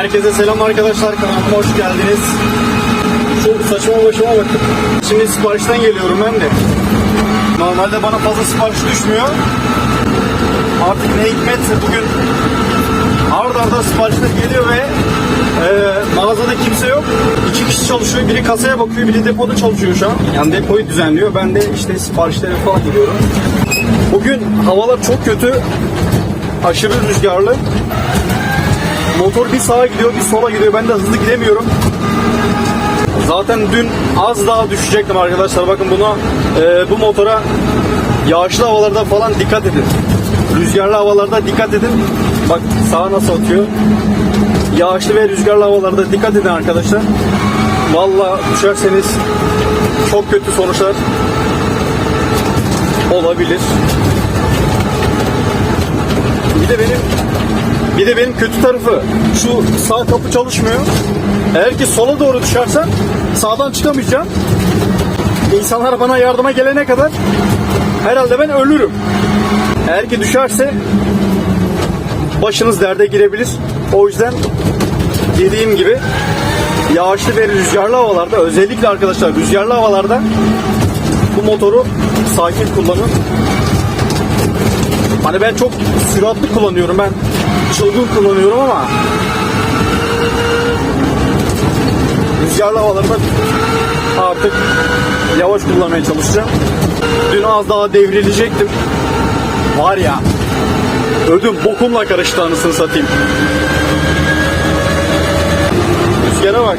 Herkese selam arkadaşlar kanalıma hoş geldiniz. Şu saçma başıma bakın. Şimdi siparişten geliyorum ben de. Normalde bana fazla sipariş düşmüyor. Artık ne hikmetse bugün ard arda siparişler geliyor ve e, mağazada kimse yok. İki kişi çalışıyor. Biri kasaya bakıyor, biri depoda çalışıyor şu an. Yani depoyu düzenliyor. Ben de işte siparişlere falan gidiyorum. Bugün havalar çok kötü. Aşırı rüzgarlı. Motor bir sağa gidiyor, bir sola gidiyor. Ben de hızlı gidemiyorum. Zaten dün az daha düşecektim arkadaşlar. Bakın buna e, bu motora yağışlı havalarda falan dikkat edin. Rüzgarlı havalarda dikkat edin. Bak sağa nasıl atıyor. Yağışlı ve rüzgarlı havalarda dikkat edin arkadaşlar. Vallahi düşerseniz çok kötü sonuçlar olabilir. Bir de benim bir de benim kötü tarafı şu sağ kapı çalışmıyor. Eğer ki sola doğru düşersem sağdan çıkamayacağım. İnsanlar bana yardıma gelene kadar herhalde ben ölürüm. Eğer ki düşerse başınız derde girebilir. O yüzden dediğim gibi yağışlı ve rüzgarlı havalarda özellikle arkadaşlar rüzgarlı havalarda bu motoru sakin kullanın. Hani ben çok süratli kullanıyorum ben çılgın kullanıyorum ama rüzgarlı havalarda artık yavaş kullanmaya çalışacağım. Dün az daha devrilecektim. Var ya ödüm bokumla karıştı anasını satayım. Rüzgara bak.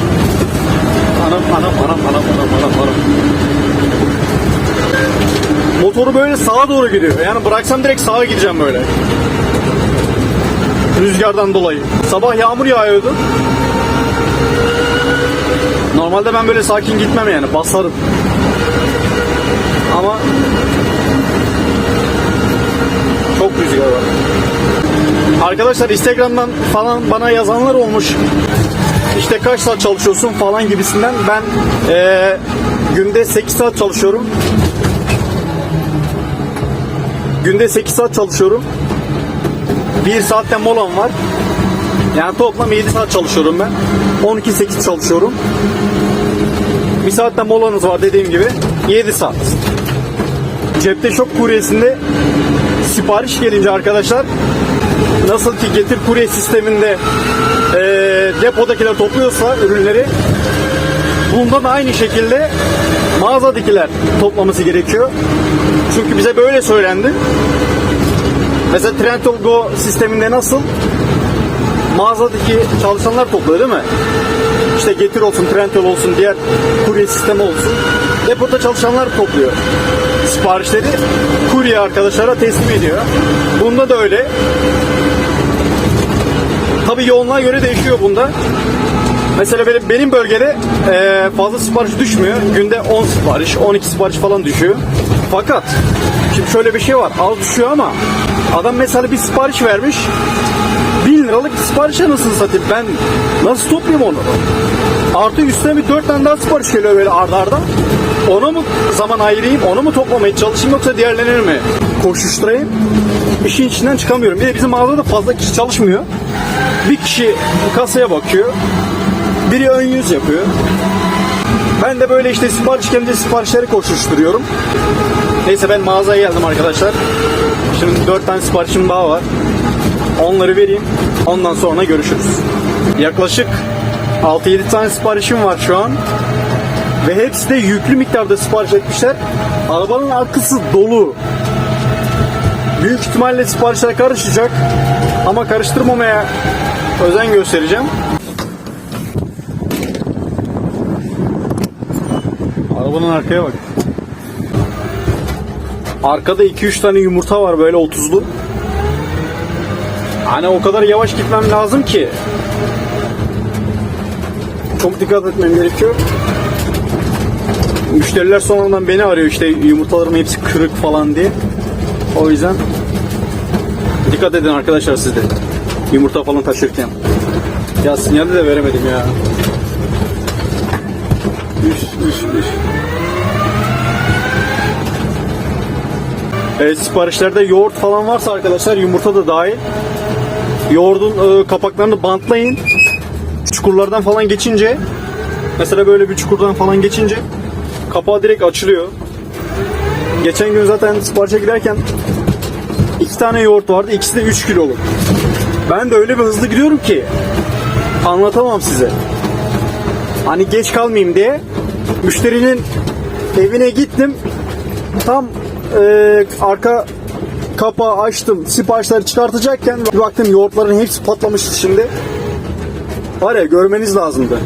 Anam anam anam anam anam anam anam. Motoru böyle sağa doğru gidiyor. Yani bıraksam direkt sağa gideceğim böyle. Rüzgardan dolayı. Sabah yağmur yağıyordu. Normalde ben böyle sakin gitmem yani basarım. Ama çok rüzgar var. Arkadaşlar Instagram'dan falan bana yazanlar olmuş. İşte kaç saat çalışıyorsun falan gibisinden. Ben eee, günde 8 saat çalışıyorum. Günde 8 saat çalışıyorum. 1 saatte molam var. Yani toplam 7 saat çalışıyorum ben. 12-8 çalışıyorum. Bir saatte molanız var dediğim gibi. 7 saat. Cepte şok kuryesinde sipariş gelince arkadaşlar nasıl ki getir kurye sisteminde eee depodakiler topluyorsa ürünleri bunda da aynı şekilde mağazadakiler toplaması gerekiyor. Çünkü bize böyle söylendi. Mesela Trendyol Go sisteminde nasıl? Mağazadaki çalışanlar topluyor değil mi? İşte Getir olsun, Trendyol olsun, diğer kurye sistemi olsun. Depoda çalışanlar topluyor. Siparişleri kurye arkadaşlara teslim ediyor. Bunda da öyle. Tabii yoğunluğa göre değişiyor bunda. Mesela benim, bölgede eee, fazla sipariş düşmüyor. Günde 10 sipariş, 12 sipariş falan düşüyor. Fakat şimdi şöyle bir şey var. Az düşüyor ama adam mesela bir sipariş vermiş. 1000 liralık siparişe nasıl satayım? Ben nasıl toplayayım onu? Artı üstüne bir 4 tane daha sipariş geliyor böyle arda arda. Ona mı zaman ayırayım, onu mu toplamaya çalışayım yoksa diğerlerini mi koşuşturayım? İşin içinden çıkamıyorum. Bir de bizim mağazada fazla kişi çalışmıyor. Bir kişi kasaya bakıyor. Biri ön yüz yapıyor. Ben de böyle işte sipariş gelince siparişleri koşuşturuyorum. Neyse ben mağazaya geldim arkadaşlar. Şimdi 4 tane siparişim daha var. Onları vereyim. Ondan sonra görüşürüz. Yaklaşık 6-7 tane siparişim var şu an. Ve hepsi de yüklü miktarda sipariş etmişler. Arabanın arkası dolu. Büyük ihtimalle siparişler karışacak. Ama karıştırmamaya özen göstereceğim. Arabanın arkaya bak. Arkada 2-3 tane yumurta var böyle 30'lu. Hani o kadar yavaş gitmem lazım ki. Çok dikkat etmem gerekiyor. Müşteriler sonradan beni arıyor işte yumurtalarım hepsi kırık falan diye. O yüzden dikkat edin arkadaşlar siz de. Yumurta falan taşırken. Ya sinyali de veremedim ya. Evet, siparişlerde yoğurt falan varsa arkadaşlar yumurta da dahil. Yoğurdun e, kapaklarını bantlayın. çukurlardan falan geçince mesela böyle bir çukurdan falan geçince kapağı direkt açılıyor. Geçen gün zaten siparişe giderken iki tane yoğurt vardı. İkisi de 3 kiloluk. Ben de öyle bir hızlı gidiyorum ki anlatamam size. Hani geç kalmayayım diye müşterinin evine gittim. Tam e, arka kapağı açtım. Siparişleri çıkartacakken bir baktım yoğurtların hepsi patlamıştı şimdi. Var ya görmeniz lazımdı.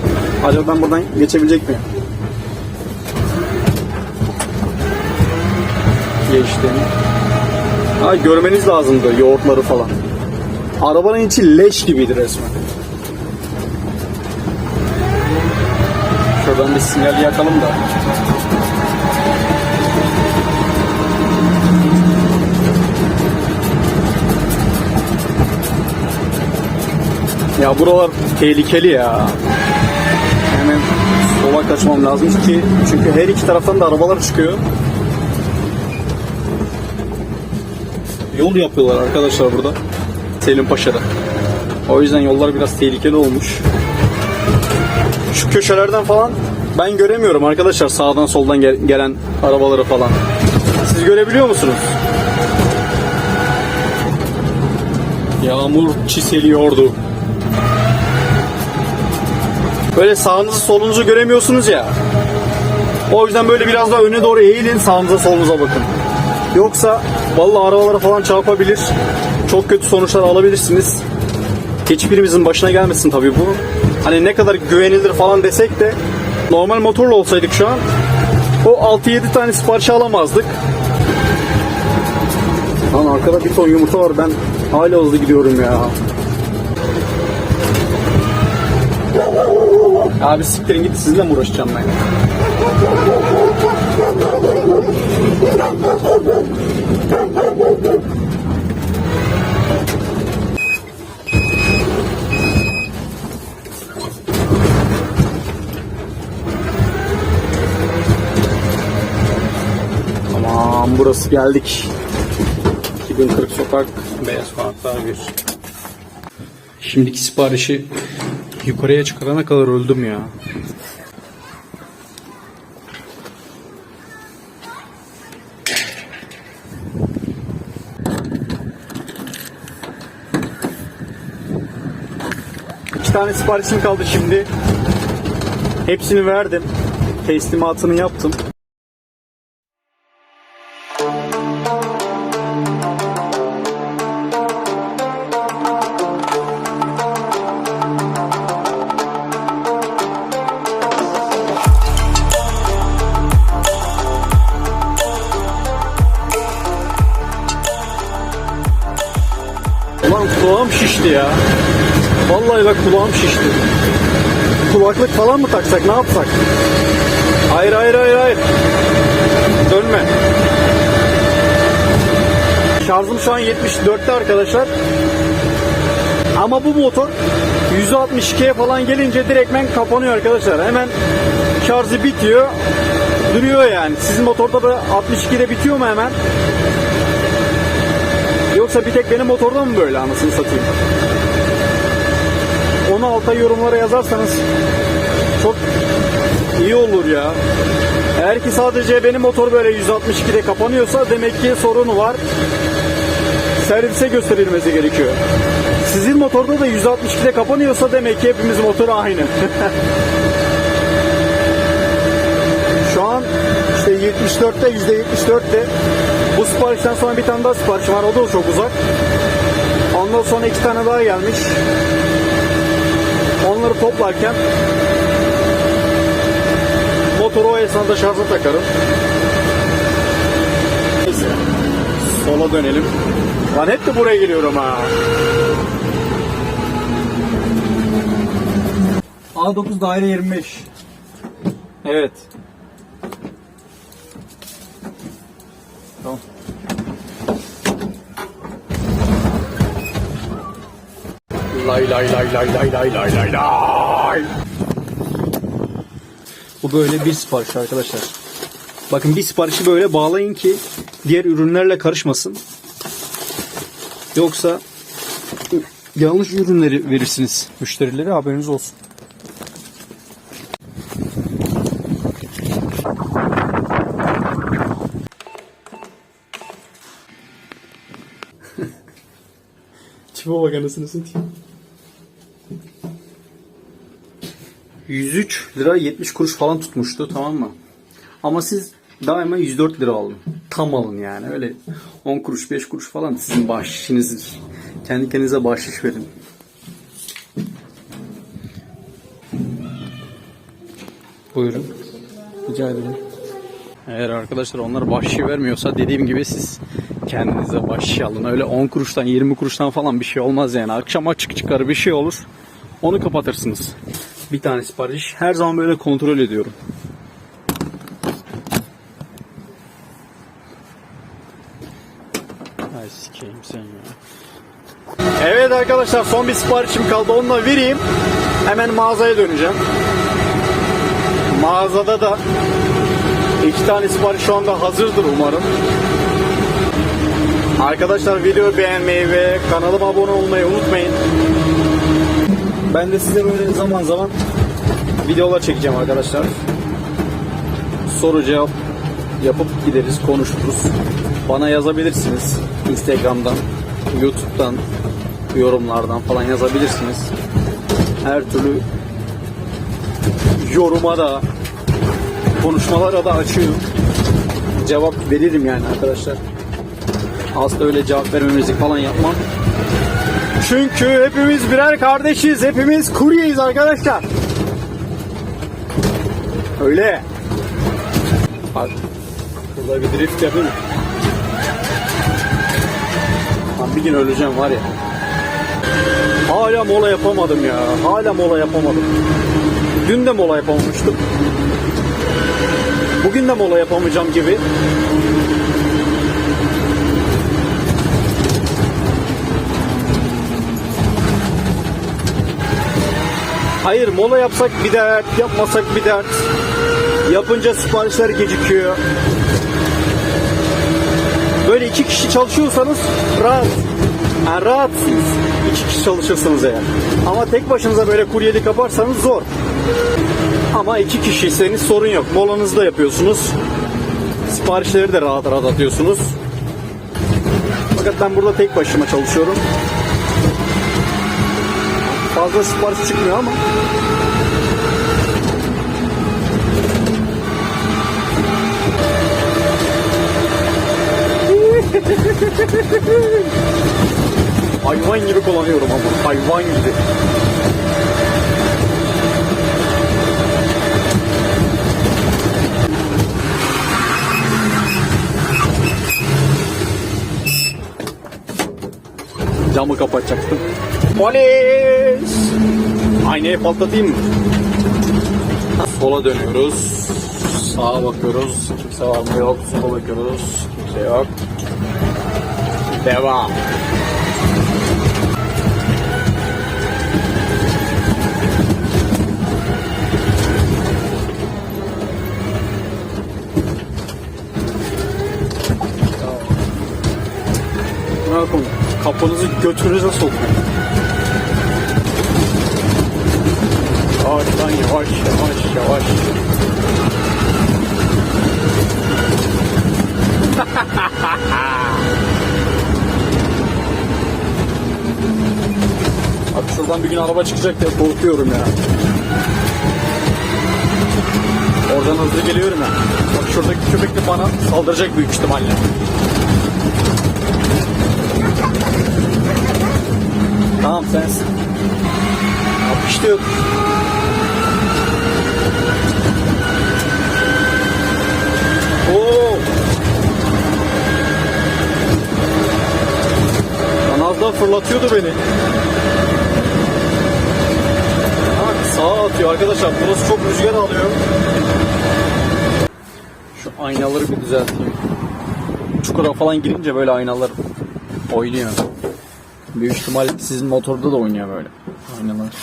Acaba ben buradan geçebilecek miyim? Geçtim. Ha, görmeniz lazımdı yoğurtları falan. Arabanın içi leş gibiydi resmen. Şuradan bir sinyal yakalım da. Ya buralar tehlikeli ya. Hemen sola kaçmam lazım ki çünkü her iki taraftan da arabalar çıkıyor. Yol yapıyorlar arkadaşlar burada. Selim Paşa'da. O yüzden yollar biraz tehlikeli olmuş. Şu köşelerden falan ben göremiyorum arkadaşlar sağdan soldan gel- gelen arabaları falan. Siz görebiliyor musunuz? Yağmur çiseliyordu. Böyle sağınızı solunuzu göremiyorsunuz ya. O yüzden böyle biraz daha öne doğru eğilin sağınıza solunuza bakın. Yoksa vallahi arabalara falan çarpabilir. Çok kötü sonuçlar alabilirsiniz. Hiçbirimizin başına gelmesin tabii bu. Hani ne kadar güvenilir falan desek de normal motorla olsaydık şu an o 6-7 tane sipariş alamazdık. Lan arkada bir ton yumurta var ben hala hızlı gidiyorum ya. Abi siktirin git sizinle mi uğraşacağım ben? Tamam burası geldik. 2040 sokak beyaz konaklar bir. Şimdiki siparişi yukarıya çıkarana kadar öldüm ya. İki tane siparişim kaldı şimdi. Hepsini verdim. Teslimatını yaptım. Kulağım şişti ya. Vallahi bak kulağım şişti. Kulaklık falan mı taksak ne yapsak? Hayır hayır hayır hayır. Dönme. Şarjım şu an 74'te arkadaşlar. Ama bu motor 162'ye falan gelince direktmen kapanıyor arkadaşlar. Hemen şarjı bitiyor. Duruyor yani. Sizin motorda da 62'de bitiyor mu hemen? Yoksa bir tek benim motorda mı böyle anasını satayım? Onu alta yorumlara yazarsanız çok iyi olur ya. Eğer ki sadece benim motor böyle 162'de kapanıyorsa demek ki sorunu var. Servise gösterilmesi gerekiyor. Sizin motorda da 162'de kapanıyorsa demek ki hepimiz motor aynı. Şu an işte 74'te %74'te bu siparişten sonra bir tane daha sipariş var. O da çok uzak. Ondan sonra iki tane daha gelmiş. Onları toplarken motoru o esnada şarja takarım. Neyse. Sola dönelim. Lan hep de buraya geliyorum ha. A9 daire 25. Evet. lay lay lay lay lay lay lay lay lay. Bu böyle bir sipariş arkadaşlar. Bakın bir siparişi böyle bağlayın ki diğer ürünlerle karışmasın. Yoksa yanlış ürünleri verirsiniz müşterilere haberiniz olsun. Çubuğa bak anasını satayım. 103 lira 70 kuruş falan tutmuştu tamam mı? Ama siz daima 104 lira alın. Tam alın yani öyle 10 kuruş 5 kuruş falan sizin bahşişinizdir. Kendi kendinize bahşiş verin. Buyurun. Rica ederim. Eğer arkadaşlar onlar bahşiş vermiyorsa dediğim gibi siz kendinize bahşiş alın. Öyle 10 kuruştan 20 kuruştan falan bir şey olmaz yani. Akşam açık çıkar bir şey olur. Onu kapatırsınız. Bir tane sipariş her zaman böyle kontrol ediyorum. Ay sikeyim sen ya. Evet arkadaşlar son bir siparişim kaldı onu da vereyim. Hemen mağazaya döneceğim. Mağazada da iki tane sipariş şu anda hazırdır umarım. Arkadaşlar videoyu beğenmeyi ve kanalıma abone olmayı unutmayın. Ben de size böyle zaman zaman videolar çekeceğim arkadaşlar. Soru cevap yapıp gideriz, konuşuruz. Bana yazabilirsiniz. Instagram'dan, YouTube'dan, yorumlardan falan yazabilirsiniz. Her türlü yoruma da konuşmalara da açığım. Cevap veririm yani arkadaşlar. Aslında öyle cevap vermemezlik falan yapmam. Çünkü hepimiz birer kardeşiz. Hepimiz kuryeyiz arkadaşlar. Öyle. Bak. Burada bir drift yapayım. Lan bir gün öleceğim var ya. Hala mola yapamadım ya. Hala mola yapamadım. Dün de mola yapamamıştım. Bugün de mola yapamayacağım gibi. Hayır mola yapsak bir dert, yapmasak bir dert. Yapınca siparişler gecikiyor. Böyle iki kişi çalışıyorsanız rahat. Yani rahatsınız. İki kişi çalışırsınız eğer. Ama tek başınıza böyle kuryelik yaparsanız zor. Ama iki kişiyseniz sorun yok. Molanızı da yapıyorsunuz. Siparişleri de rahat rahat atıyorsunuz. Fakat ben burada tek başıma çalışıyorum. Fazla sipariş çıkmıyor ama. Hayvan gibi kullanıyorum ama hayvan gibi. Camı kapatacaktım. Polis! Aynayı patlatayım mı? Sola dönüyoruz. Sağa bakıyoruz. Kimse var mı yok. Sola bakıyoruz. Kimse yok. Devam. Yapalım? Kapınızı götünüze sokun. Yavaş lan yavaş yavaş yavaş. Abi şuradan bir gün araba çıkacak diye korkuyorum ya. Oradan hızlı geliyorum ya. Bak şuradaki köpek de bana saldıracak büyük ihtimalle. Tamam sensin. Yapıştı yok. Oo. Lan az daha fırlatıyordu beni. Bak sağa atıyor arkadaşlar. Burası çok rüzgar alıyor. Şu aynaları bir düzelteyim. Çukura falan girince böyle aynalar oynuyor. Büyük ihtimal sizin motorda da oynuyor böyle. Aynalar.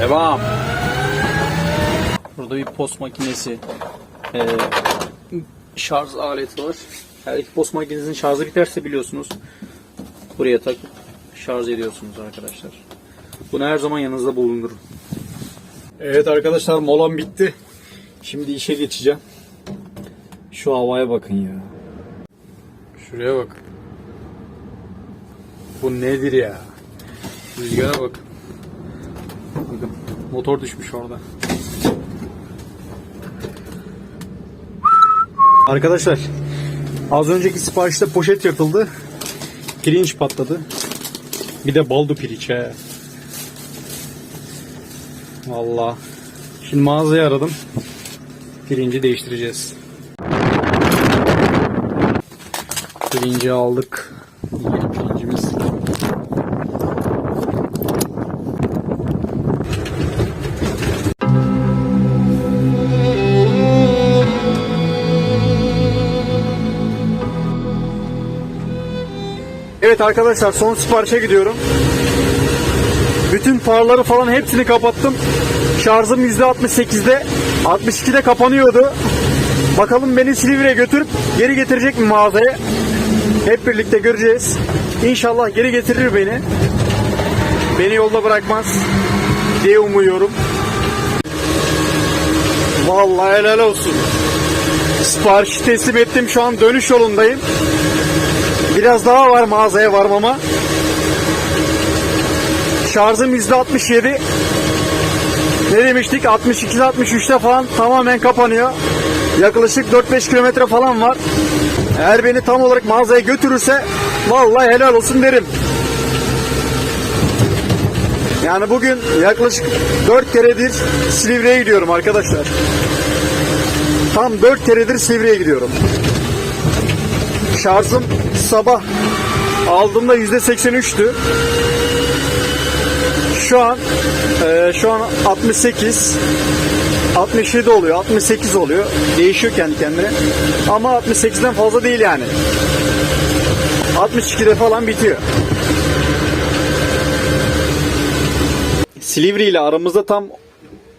Devam. Burada bir post makinesi. Ee, şarj aleti var. Her iki post makinesinin şarjı biterse biliyorsunuz. Buraya takıp şarj ediyorsunuz arkadaşlar. Bunu her zaman yanınızda bulundurun. Evet arkadaşlar molam bitti. Şimdi işe geçeceğim. Şu havaya bakın ya. Şuraya bak. Bu nedir ya? Rüzgara bak. Bakın motor düşmüş orada. Arkadaşlar az önceki siparişte poşet yırtıldı. Pirinç patladı. Bir de baldo pirinç he. Valla. Şimdi mağazayı aradım. Pirinci değiştireceğiz. Pirinci aldık. Yeni pirincimiz. Evet arkadaşlar son siparişe gidiyorum. Bütün farları falan hepsini kapattım. Şarjım %68'de. 62'de kapanıyordu. Bakalım beni Silivri'ye götürüp geri getirecek mi mağazaya? Hep birlikte göreceğiz. İnşallah geri getirir beni. Beni yolda bırakmaz diye umuyorum. Vallahi helal olsun. Siparişi teslim ettim. Şu an dönüş yolundayım. Biraz daha var mağazaya varmama. Şarjım %67. Ne demiştik? 62'de 63'te falan tamamen kapanıyor. Yaklaşık 4-5 kilometre falan var. Eğer beni tam olarak mağazaya götürürse vallahi helal olsun derim. Yani bugün yaklaşık 4 keredir Silivri'ye gidiyorum arkadaşlar. Tam 4 keredir Silivri'ye gidiyorum. Şarjım sabah aldığımda %83'tü. Şu an e, şu an 68 67 oluyor, 68 oluyor. Değişiyor kendi kendine. Ama 68'den fazla değil yani. 62'de falan bitiyor. Silivri ile aramızda tam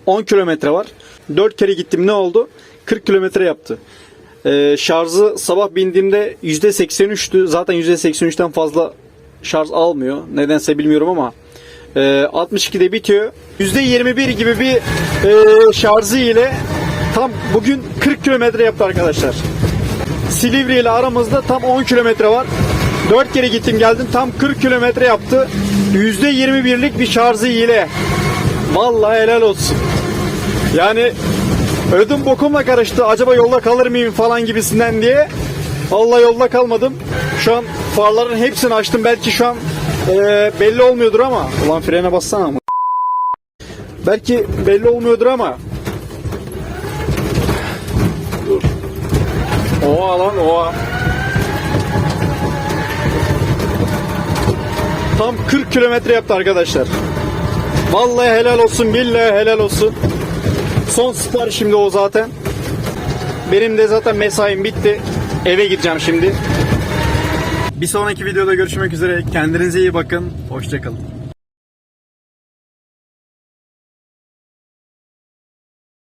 10 kilometre var. 4 kere gittim ne oldu? 40 kilometre yaptı. Ee, şarjı sabah bindiğimde %83'tü. Zaten %83'ten fazla şarj almıyor. Nedense bilmiyorum ama e, 62'de bitiyor. %21 gibi bir e, şarjı ile tam bugün 40 kilometre yaptı arkadaşlar. Silivri ile aramızda tam 10 kilometre var. 4 kere gittim geldim tam 40 kilometre yaptı. %21'lik bir şarjı ile. Vallahi helal olsun. Yani ödüm bokumla karıştı. Acaba yolda kalır mıyım falan gibisinden diye. Allah yolda kalmadım. Şu an farların hepsini açtım. Belki şu an e, belli olmuyordur ama. Ulan frene bassana ama. Belki belli olmuyordur ama. Dur. Oha lan oha. Tam 40 kilometre yaptı arkadaşlar. Vallahi helal olsun, billahi helal olsun. Son siparişim de o zaten. Benim de zaten mesaim bitti. Eve gideceğim şimdi. Bir sonraki videoda görüşmek üzere. Kendinize iyi bakın. Hoşçakalın.